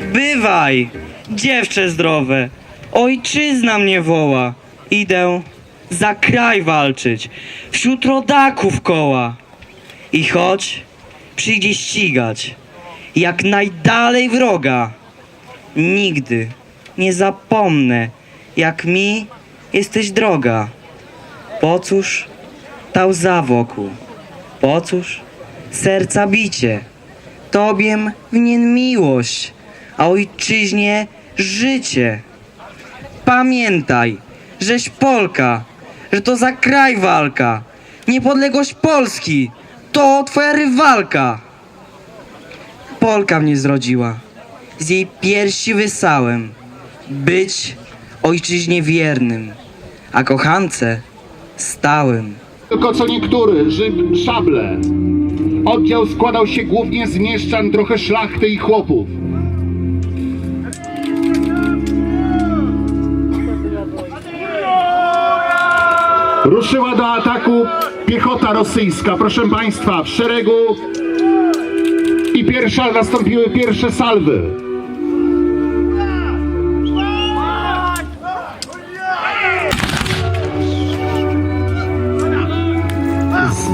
Bywaj, dziewczę zdrowe, ojczyzna mnie woła. Idę za kraj walczyć, wśród rodaków koła. I choć przyjdzie ścigać, jak najdalej wroga, nigdy nie zapomnę, jak mi jesteś droga. Po cóż ta łza wokół? Po cóż serca bicie? Tobiem winien miłość, a ojczyźnie życie. Pamiętaj, żeś Polka, że to za kraj walka. Niepodległość Polski to twoja rywalka. Polka mnie zrodziła, z jej piersi wysałem, być ojczyźnie wiernym, a kochance stałym. Tylko co niektóry, Żyd, szable. Oddział składał się głównie z mieszczan, trochę szlachty i chłopów. Ruszyła do ataku piechota rosyjska, proszę Państwa, w szeregu i pierwsza, nastąpiły pierwsze salwy.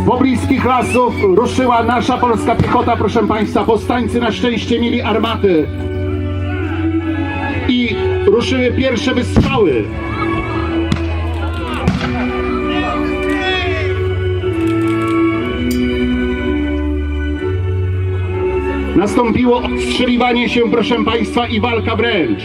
Pobliskich lasów ruszyła nasza polska piechota, proszę Państwa. Powstańcy na szczęście mieli armaty. I ruszyły pierwsze wystrzały. Nastąpiło odstrzeliwanie się, proszę Państwa, i walka wręcz.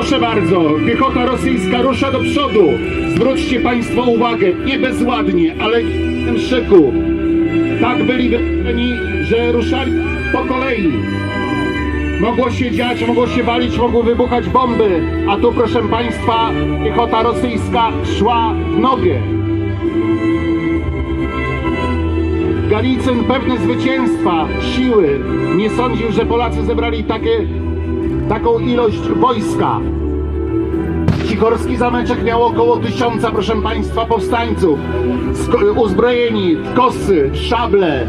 Proszę bardzo, piechota rosyjska rusza do przodu. Zwróćcie Państwo uwagę, nie bezładnie, ale w tym szyku. Tak byli wybrani, że ruszali po kolei. Mogło się dziać, mogło się walić, mogły wybuchać bomby, a tu proszę Państwa, piechota rosyjska szła w nogę. Galicyn pewny zwycięstwa, siły, nie sądził, że Polacy zebrali takie, taką ilość wojska. Sikorski zameczek miał około tysiąca, proszę Państwa, powstańców. Uzbrojeni w kosy, szable,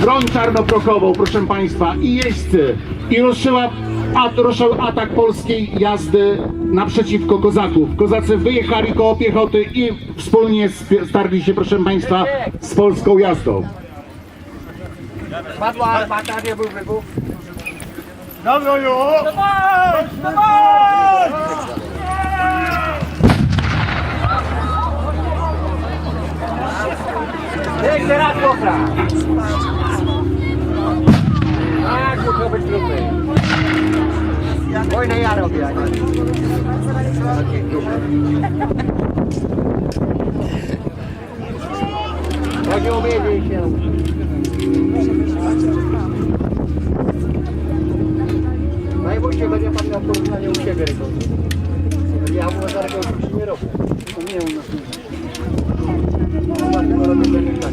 broń czarnoprokową, proszę Państwa, i jeźdźcy. I ruszyła, ruszył atak polskiej jazdy naprzeciwko kozaków. Kozacy wyjechali koło piechoty i wspólnie sp- starli się, proszę Państwa, z polską jazdą. Padła armata, nie był wybuch. Dobrze już! Dawaj! Dawaj! Niech teraz kopra. Tak, muszą być grupy. Wojnę ja robię, a nie. Takie. Najwyżej będzie pan miał porównanie u siebie rekord. Ja na rekord już nie robię. To nie u nas nie. Dlatego robię tak.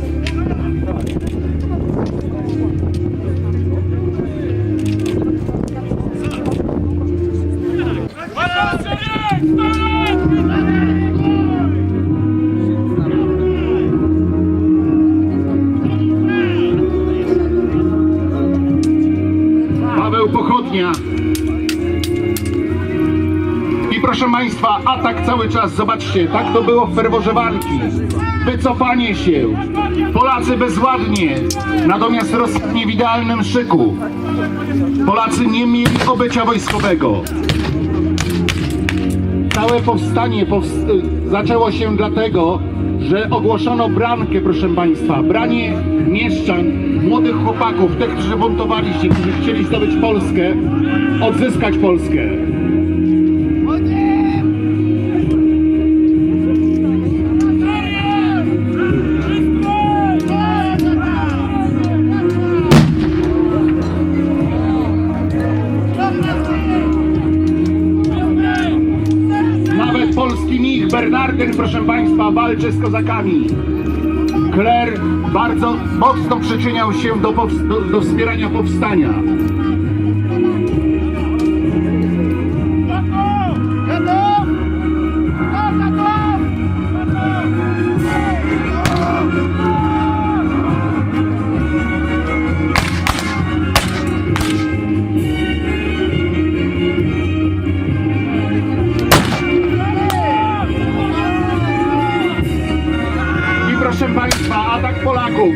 Proszę Państwa, atak cały czas, zobaczcie, tak to było w ferworze walki. Wycofanie się, Polacy bezładnie, natomiast Rosjanie w idealnym szyku. Polacy nie mieli obycia wojskowego. Całe powstanie powst zaczęło się dlatego, że ogłoszono brankę, proszę Państwa, branie mieszczan, młodych chłopaków, tych, którzy buntowali się, którzy chcieli zdobyć Polskę, odzyskać Polskę. Bernardyn, proszę Państwa, walczy z kozakami. Kler bardzo mocno przyczyniał się do, do, do wspierania powstania. Proszę Państwa, atak Polaków.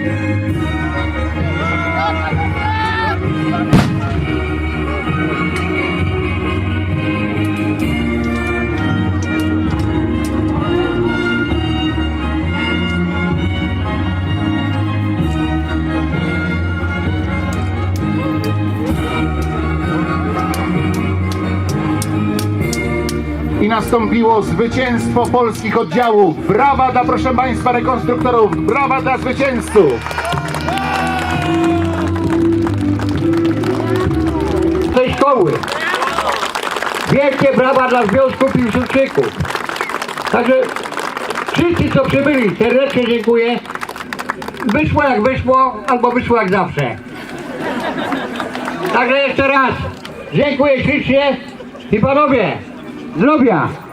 I nastąpiło zwycięstwo polskich oddziałów. Brawa dla, proszę Państwa, rekonstruktorów. Brawa dla zwycięzców. tej szkoły. Wielkie brawa dla Związku Piłsudczyków. Także wszyscy, co przybyli, serdecznie dziękuję. Wyszło jak wyszło, albo wyszło jak zawsze. Także jeszcze raz dziękuję ślicznie i panowie, zdrowia!